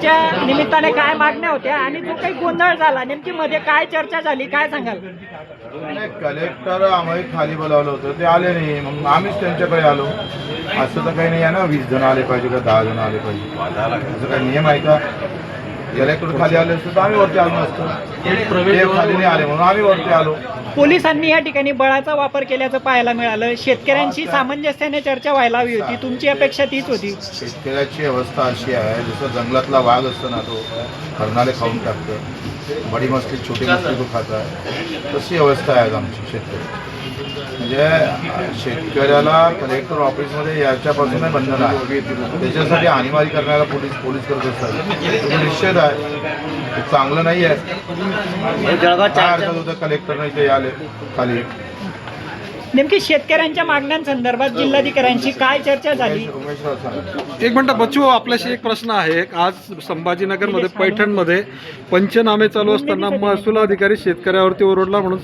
च्या निमित्ताने काय मागण्या होत्या आणि जो काही गोंधळ झाला नेमकी मध्ये काय चर्चा झाली काय सांगाल? नाही कलेक्टर आम्ही खाली बोलावलं होतं ते आले नाही. मग आम्हीच त्यांच्याकडे आलो. असं तर काही नाही आहे ना वीस जण आले पाहिजे का दहा जण आले पाहिजे? असं काही नियम आहे का? कलेक्टर खाली आले असतं तर आम्ही वरती आलो नसतो. ते खाली नाही आले म्हणून आम्ही वरती आलो. पोलिसांनी या ठिकाणी बळाचा वापर केल्याचं पाहायला मिळालं. शेतकऱ्यांशी सामंजस्याने चर्चा व्हायला हवी होती. तुमची अपेक्षा तीच होती. शेतकऱ्याची अवस्था अशी आहे जसं जंगलातला वाघ असतो ना तो हरणाले खाऊन टाकतं. बडी मस्ती छोटी मस्ती तो खाता तशी अवस्था आहे आज आमची शेतकऱ्याची. म्हणजे शेतकऱ्याला कलेक्टर ऑफिसमध्ये याच्यापासूनच बंधन आहे. त्याच्यासाठी आणीबाणी करणारा पोलीस पोलीस करत असतात. तो निश्चित आहे. ते चांगलं नाही आहे. काय अर्थ होतं? कलेक्टर नाही ते आले खाली. नेमकी शेतकऱ्यांच्या मागण्यांसंदर्भात जिल्हाधिकाऱ्यांशी काय चर्चा झाली? एक मिनिट बच्चू आपल्याशी एक प्रश्न आहे. आज संभाजीनगरमध्ये पैठणमध्ये पंचनामे चालू असताना महसूल अधिकारी शेतकऱ्यावरती ओरडला म्हणून